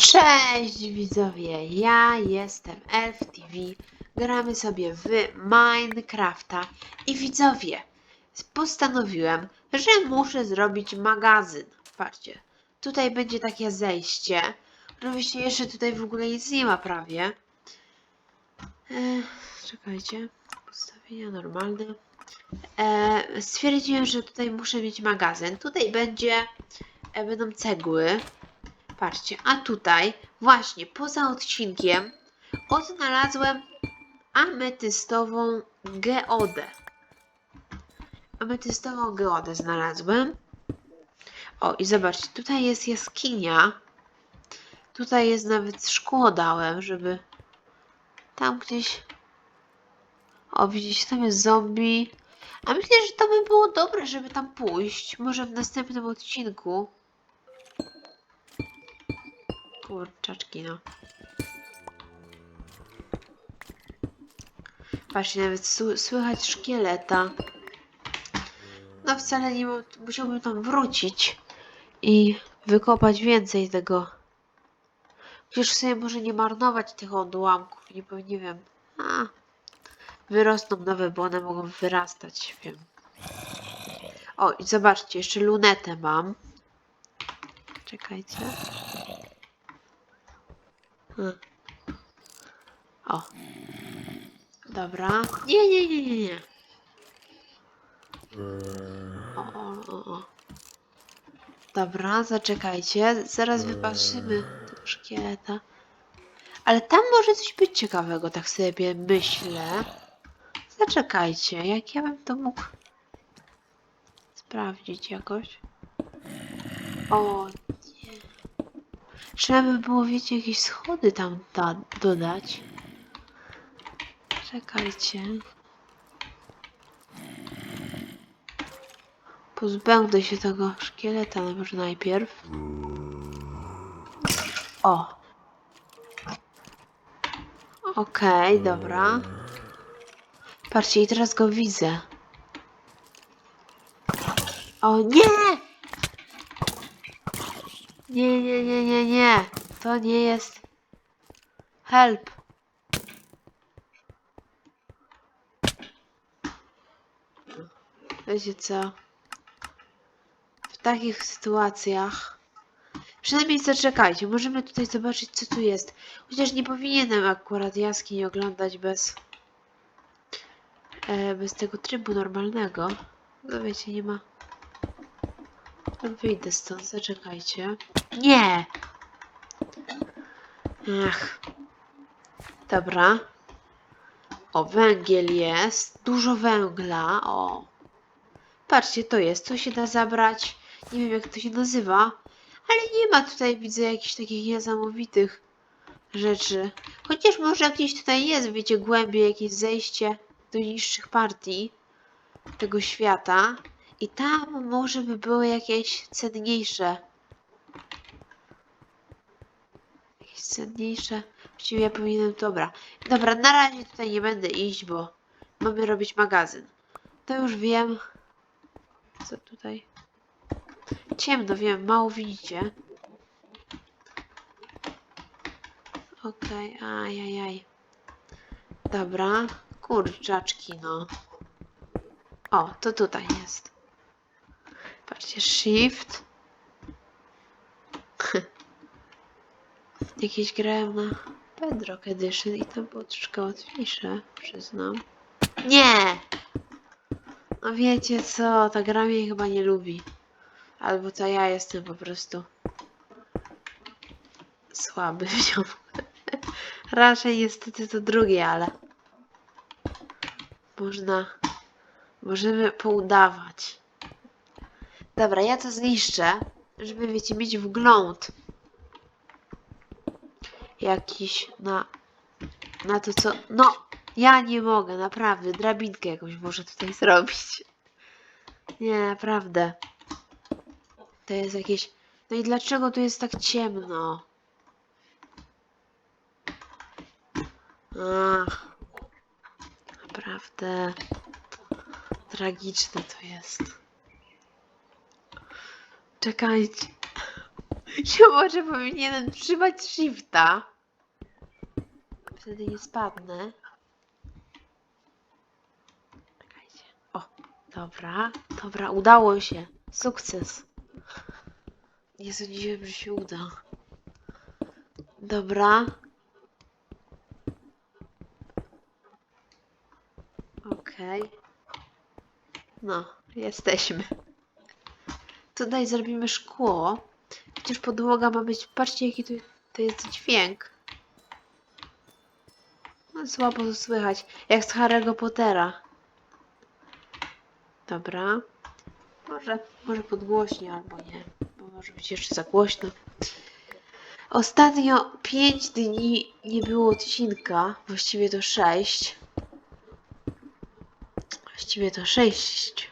Cześć widzowie, ja jestem Elf TV. Gramy sobie w Minecrafta i widzowie, postanowiłem, że muszę zrobić magazyn. Patrzcie, tutaj będzie takie zejście. Oczywiście jeszcze tutaj w ogóle nic nie ma prawie. Czekajcie, ustawienia normalne. Stwierdziłem, że tutaj muszę mieć magazyn. Tutaj będzie, e, będą cegły. Patrzcie, a tutaj właśnie poza odcinkiem odnalazłem ametystową geodę. Ametystową geodę znalazłem. O, i zobaczcie, tutaj jest jaskinia. Tutaj jest nawet szkło dałem, żeby tam gdzieś... O, widzicie, tam jest zombie. A myślę, że to by było dobre, żeby tam pójść. Może w następnym odcinku. Kurczaczki, no. Patrzcie, nawet słychać szkieleta. No wcale nie mu- musiałbym tam wrócić i wykopać więcej tego. Przecież sobie może nie marnować tych odłamków, nie, nie wiem. A, wyrosną nowe, bo one mogą wyrastać, wiem. O, i zobaczcie, jeszcze lunetę mam. Czekajcie. Hmm. O. Dobra. Nie, nie, nie, nie, nie. O, o, o, o. Dobra, zaczekajcie. Zaraz wypatrzymy tego szkieleta. Ale tam może coś być ciekawego, tak sobie myślę. Zaczekajcie, jak ja bym to mógł sprawdzić jakoś. O. Trzeba by było, wiecie, jakieś schody tam da dodać. Czekajcie. Pozbędę się tego szkieleta może najpierw. O. Okej, dobra. Patrzcie, i teraz go widzę. O nie! Nie, nie, nie, nie, nie. To nie jest. Help. Wiecie co? W takich sytuacjach. Przynajmniej zaczekajcie, możemy tutaj zobaczyć, co tu jest. Chociaż nie powinienem akurat jaskiń oglądać bez. E, bez tego trybu normalnego. No wiecie, nie ma. Wyjdę stąd, zaczekajcie. Nie! Ach. Dobra. O, węgiel jest. Dużo węgla. O. Patrzcie, to jest. To się da zabrać. Nie wiem, jak to się nazywa. Ale nie ma tutaj, widzę, jakichś takich niesamowitych rzeczy. Chociaż może gdzieś tutaj jest, wiecie, głębiej jakieś zejście do niższych partii tego świata. I tam może by były jakieś cenniejsze. Jakieś cenniejsze. Właściwie ja powinienem. Dobra. Dobra, na razie tutaj nie będę iść, bo mamy robić magazyn. To już wiem. Co tutaj? Ciemno, wiem, mało widzicie. Okej, ajajaj. Dobra. Kurczaczki, no. O, to tutaj jest. Patrzcie, shift. Jakieś grałem na Bedrock Edition i to było troszkę łatwiejsze, przyznam. Nie! No wiecie co, ta gra mnie chyba nie lubi. Albo to ja jestem po prostu słaby w nią. Raczej niestety to drugie, ale można, możemy poudawać. Dobra, ja to zniszczę, żeby wiecie, mieć wgląd jakiś na, na to co, no, ja nie mogę, naprawdę, drabinkę jakąś muszę tutaj zrobić. Nie, naprawdę. To jest jakieś, no i dlaczego tu jest tak ciemno? Ach, naprawdę tragiczne to jest. Czekajcie. Czy może powinienem trzymać shifta? Wtedy nie spadnę. Czekajcie. O, dobra, dobra, udało się. Sukces. Nie sądziłem, że się uda. Dobra. Okej. No, jesteśmy. Tutaj zrobimy szkło. Przecież podłoga ma być. Patrzcie, jaki tu to jest dźwięk. No, słabo słychać. Jak z Harry'ego Pottera. Dobra. Może, może podgłośnie albo nie. Bo może być jeszcze za głośno. Ostatnio 5 dni nie było odcinka. Właściwie to 6. Właściwie to 6.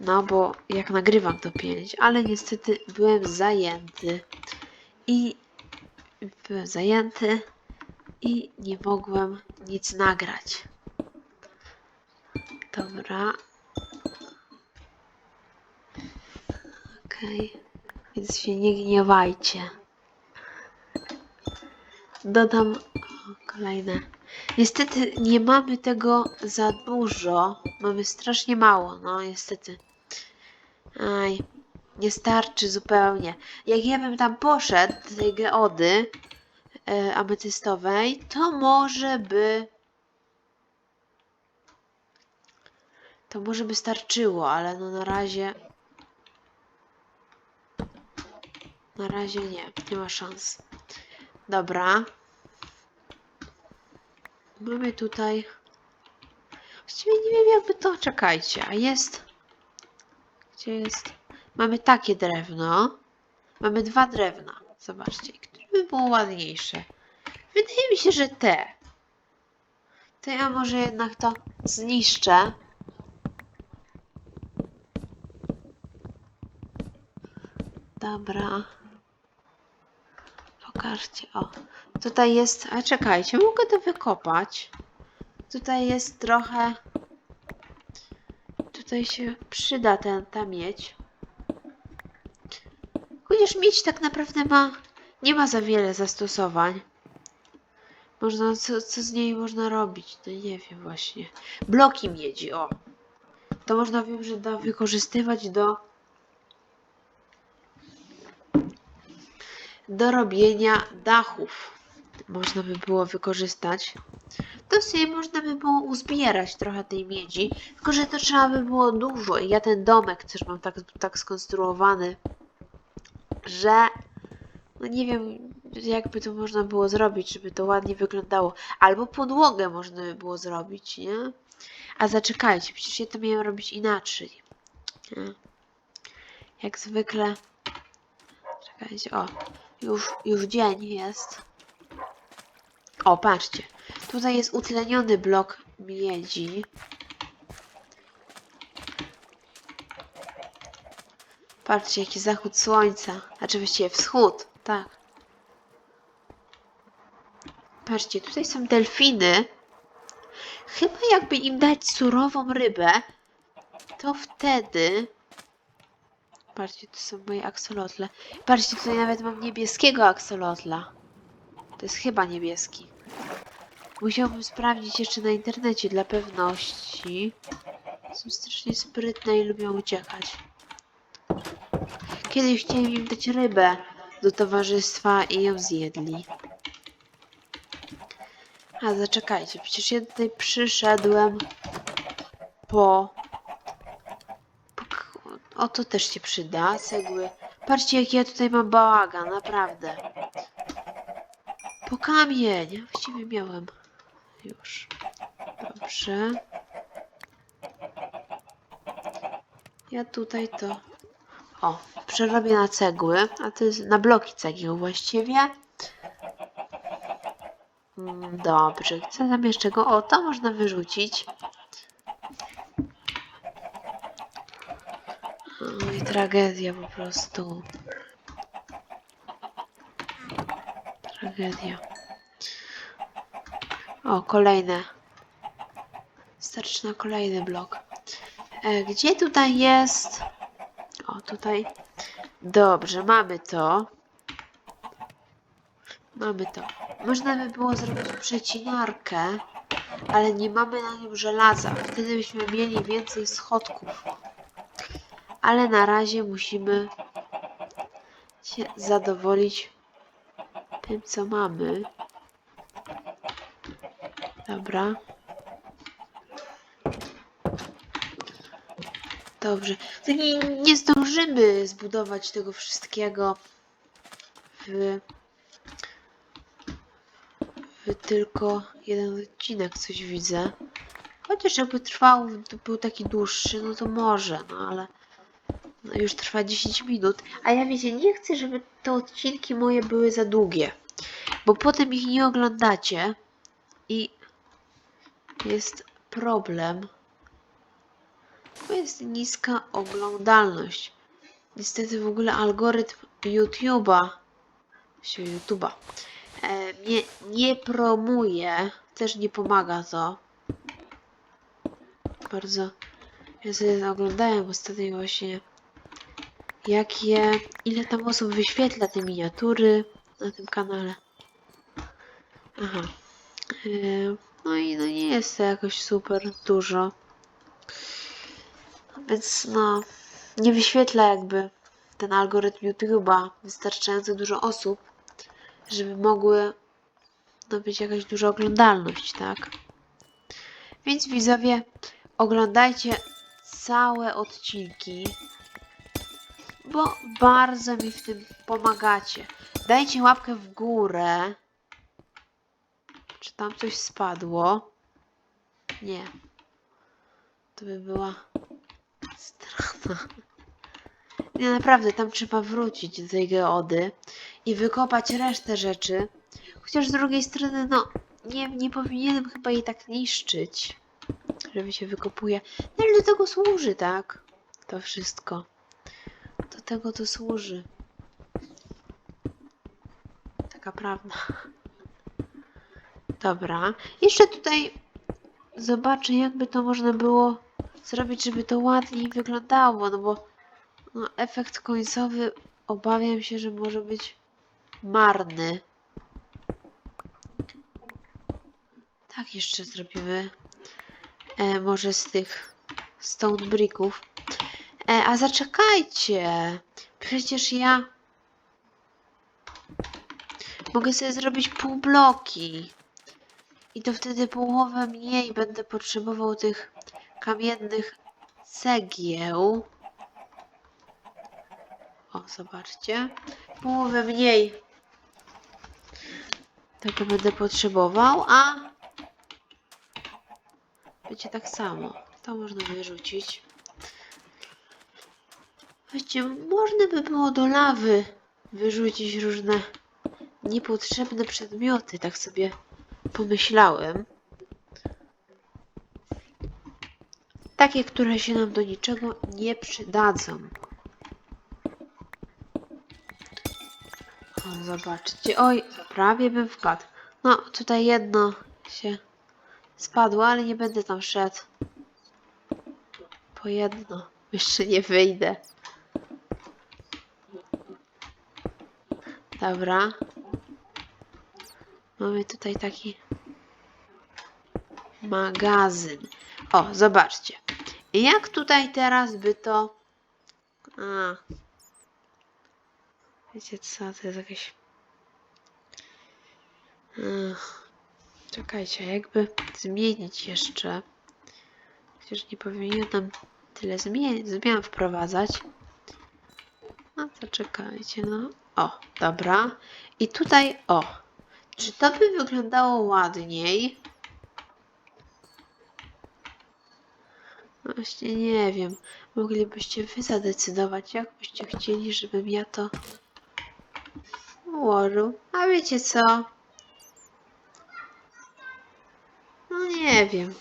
No bo jak nagrywam to 5, ale niestety byłem zajęty. I byłem zajęty i nie mogłem nic nagrać. Dobra. Okej. Więc się nie gniewajcie. Dodam kolejne. Niestety nie mamy tego za dużo. Mamy strasznie mało, no niestety. Aj, nie starczy zupełnie. Jak ja bym tam poszedł do tej geody e, ametystowej, to może by. To może by starczyło, ale no na razie. Na razie nie, nie ma szans. Dobra. Mamy tutaj. Właściwie nie wiem jakby to. Czekajcie, a jest. Gdzie jest? Mamy takie drewno. Mamy dwa drewna. Zobaczcie, które by było ładniejsze. Wydaje mi się, że te. To ja może jednak to zniszczę. Dobra. Pokażcie, o. Tutaj jest, a czekajcie, mogę to wykopać. Tutaj jest trochę, tutaj się przyda ten, ta miedź. Chociaż miedź tak naprawdę ma, nie ma za wiele zastosowań. Można, co, co z niej można robić? No nie wiem właśnie. Bloki miedzi, o. To można wiem, że da wykorzystywać do do robienia dachów. Można by było wykorzystać. To sobie można by było uzbierać trochę tej miedzi, tylko że to trzeba by było dużo. I ja ten domek też mam tak, tak skonstruowany, że no nie wiem, jakby to można było zrobić, żeby to ładnie wyglądało. Albo podłogę można by było zrobić, nie? A zaczekajcie, przecież ja to miałem robić inaczej. Nie? Jak zwykle. Czekajcie, o. Już, już dzień jest. O, patrzcie. Tutaj jest utleniony blok miedzi. Patrzcie, jaki zachód słońca. Znaczy wschód, tak. Patrzcie, tutaj są delfiny. Chyba jakby im dać surową rybę, to wtedy Patrzcie, to są moje aksolotle. Patrzcie, tutaj nawet mam niebieskiego aksolotla. To jest chyba niebieski. Musiałbym sprawdzić jeszcze na internecie dla pewności. Są strasznie sprytne i lubią uciekać. Kiedyś chciałem im dać rybę do towarzystwa i ją zjedli. A zaczekajcie, przecież ja tutaj przyszedłem po o, to też się przyda. Cegły. Patrzcie, jaki ja tutaj mam bałagan, naprawdę. Po kamień. Właściwie miałem. Już. Dobrze. Ja tutaj to... O, przerobię na cegły, a to jest na bloki cegieł właściwie. Mm, Dobrze, co tam jeszcze go? O, to można wyrzucić. Oj, tragedia po prostu. Tragedia. O, kolejne. Starczy na kolejny blok. E, gdzie tutaj jest? O, tutaj. Dobrze, mamy to. Mamy to. Można by było zrobić przecinarkę, ale nie mamy na nim żelaza. Wtedy byśmy mieli więcej schodków. Ale na razie musimy się zadowolić tym, co mamy. Dobra. Dobrze. Nie, nie zdążymy zbudować tego wszystkiego w, w tylko jeden odcinek, coś widzę. Chociaż jakby trwał, był taki dłuższy, no to może, no ale no już trwa 10 minut. A ja wiecie, nie chcę, żeby te odcinki moje były za długie, bo potem ich nie oglądacie i jest problem. To jest niska oglądalność. Niestety w ogóle algorytm YouTube'a, się YouTube'a, e, mnie nie promuje, też nie pomaga to. Bardzo. Ja sobie oglądałem ostatnio właśnie, jakie, ile tam osób wyświetla te miniatury na tym kanale. Aha. E, no i no nie jest to jakoś super dużo. Więc no, nie wyświetla jakby ten algorytm YouTube'a wystarczająco dużo osób, żeby mogły no, być jakaś duża oglądalność, tak? Więc widzowie, oglądajcie całe odcinki, bo bardzo mi w tym pomagacie. Dajcie łapkę w górę. Czy tam coś spadło? Nie. To by była strata. Nie, naprawdę, tam trzeba wrócić do tej geody i wykopać resztę rzeczy. Chociaż z drugiej strony, no, nie, nie powinienem chyba jej tak niszczyć, żeby się wykopuje. No ale do tego służy, tak? To wszystko. Do tego to służy. Taka prawda. Dobra. Jeszcze tutaj zobaczę, jakby to można było zrobić, żeby to ładniej wyglądało, no bo no, efekt końcowy obawiam się, że może być marny. Tak jeszcze zrobimy. E, może z tych stone bricków. E, a zaczekajcie! Przecież ja mogę sobie zrobić pół bloki. I to wtedy połowę mniej będę potrzebował tych kamiennych cegieł. O, zobaczcie. Połowę mniej tego będę potrzebował, a będzie tak samo. To można wyrzucić. Wiecie, można by było do lawy wyrzucić różne niepotrzebne przedmioty, tak sobie pomyślałem. Takie, które się nam do niczego nie przydadzą. O, zobaczcie. Oj, prawie bym wpadł. No, tutaj jedno się spadło, ale nie będę tam szedł. Po jedno. Jeszcze nie wyjdę. Dobra. Mamy tutaj taki magazyn. O, zobaczcie. Jak tutaj teraz by to... A. Wiecie co, to jest jakieś... Ach. Czekajcie, jakby zmienić jeszcze. Chociaż nie powinienem tyle zmian, zmian wprowadzać. No to czekajcie, no. O, dobra. I tutaj, o. Czy to by wyglądało ładniej? Właśnie nie wiem. Moglibyście wy zadecydować, jak byście chcieli, żebym ja to ułożył. A wiecie co? No nie wiem.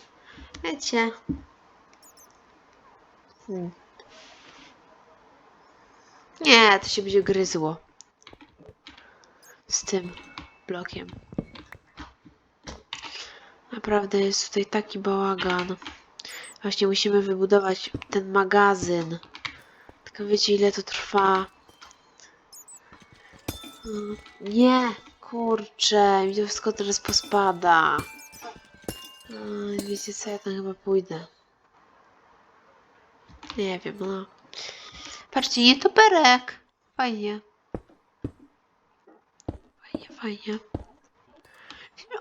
Wiecie. Hmm. Nie, to się będzie gryzło. Z tym blokiem. Naprawdę jest tutaj taki bałagan. Właśnie musimy wybudować ten magazyn. Tylko wiecie ile to trwa? Mm, Nie, kurczę, mi to wszystko teraz pospada. Ej, Wiecie co, ja tam chyba pójdę. Nie wiem, no. Patrzcie, nietoperek! Fajnie. Fajnie.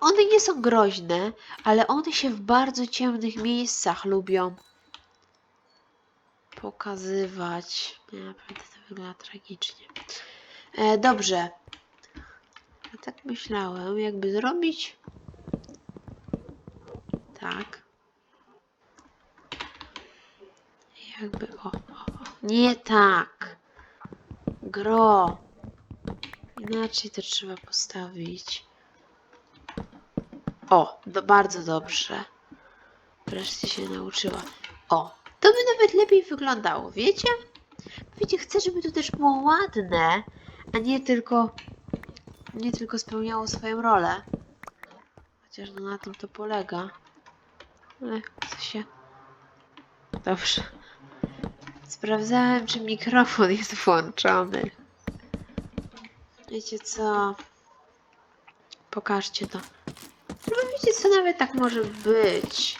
One nie są groźne, ale one się w bardzo ciemnych miejscach lubią pokazywać. Nie, naprawdę to wygląda tragicznie. E, dobrze. Ja tak myślałem, jakby zrobić. Tak. Jakby. O, o, o. Nie tak. Gro. Inaczej to trzeba postawić. O, do, bardzo dobrze. Wreszcie się nauczyła. O, to by nawet lepiej wyglądało, wiecie? Wiecie, chcę, żeby to też było ładne, a nie tylko nie tylko spełniało swoją rolę. Chociaż no na tym to polega. Ale chce się... Dobrze. Sprawdzałem, czy mikrofon jest włączony. Wiecie co? Pokażcie to. No wiecie co, nawet tak może być.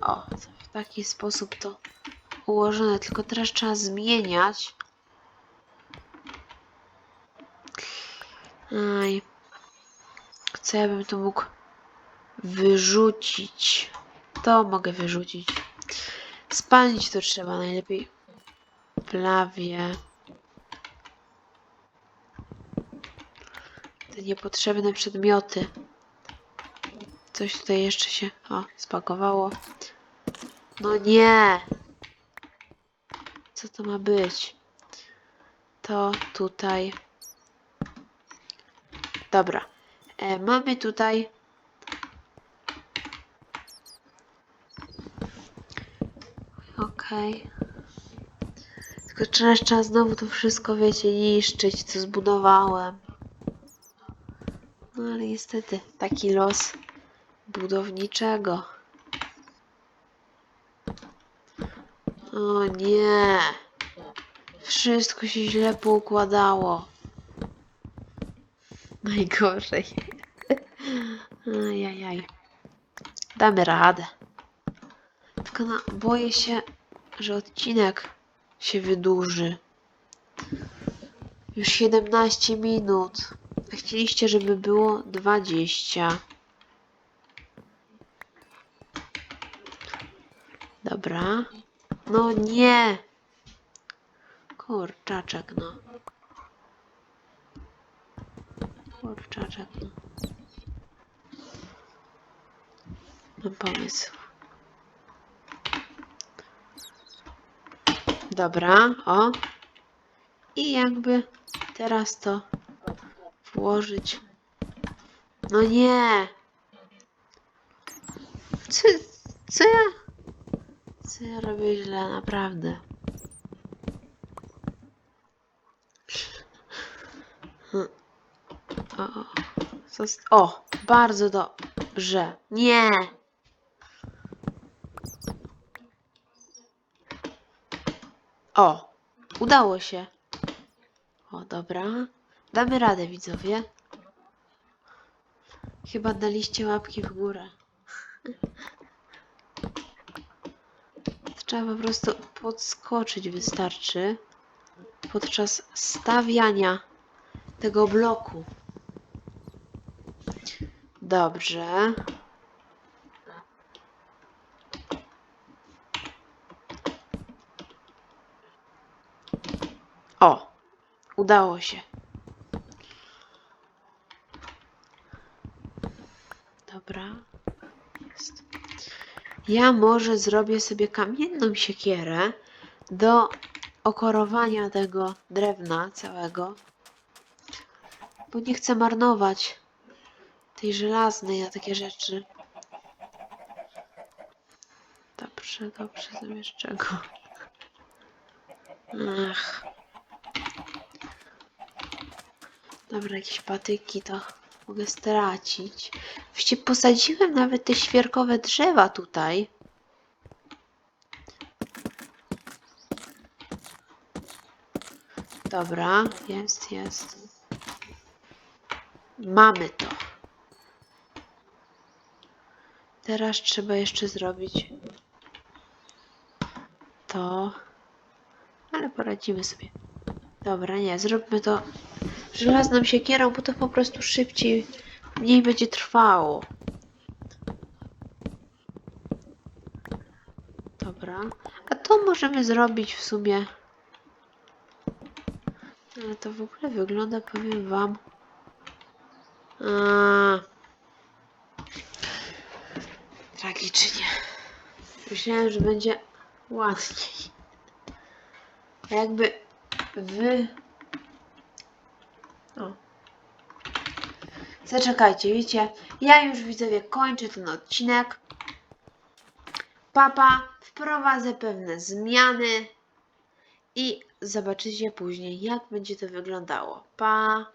O, w taki sposób to ułożone, tylko teraz trzeba zmieniać. Aj. Co ja bym tu mógł wyrzucić? To mogę wyrzucić. Spalić to trzeba najlepiej w lawie. Te niepotrzebne przedmioty. Coś tutaj jeszcze się o, spakowało. No nie! Co to ma być? To tutaj. Dobra. E, mamy tutaj. Okej. Tylko trzeba, trzeba znowu to wszystko, wiecie, niszczyć, co zbudowałem. Ale niestety, taki los budowniczego. O nie. Wszystko się źle poukładało. Najgorzej. Ajajaj. Damy radę. Tylko no, boję się, że odcinek się wydłuży. Już 17 minut. Chcieliście, żeby było 20. Dobra. No nie. Kurczaczek, no. Kurczaczek, no. Mam pomysł. Dobra, o. I jakby teraz to włożyć. No nie. Co, co ja? Co ja robię źle, naprawdę. O, o, bardzo dobrze. Nie. O, udało się. O, dobra. Damy radę, widzowie. Chyba daliście łapki w górę. Trzeba po prostu podskoczyć wystarczy podczas stawiania tego bloku. Dobrze. O, udało się. Dobra. Jest. Ja może zrobię sobie kamienną siekierę do okorowania tego drewna całego. Bo nie chcę marnować tej żelaznej na takie rzeczy. Dobrze, dobrze, zamiast czego? Ach. Dobra, jakieś patyki to mogę stracić. Właściwie posadziłem nawet te świerkowe drzewa tutaj. Dobra, jest, jest. Mamy to. Teraz trzeba jeszcze zrobić to. Ale poradzimy sobie. Dobra, nie, zróbmy to żelazną siekierą, bo to po prostu szybciej, mniej będzie trwało. Dobra. A to możemy zrobić w sumie. Ale to w ogóle wygląda, powiem wam. Tragicznie. Myślałem, że będzie łatwiej. Jakby wy. O. Zaczekajcie, wiecie, ja już widzowie kończę ten odcinek. Papa, wprowadzę pewne zmiany i zobaczycie później, jak będzie to wyglądało. Pa!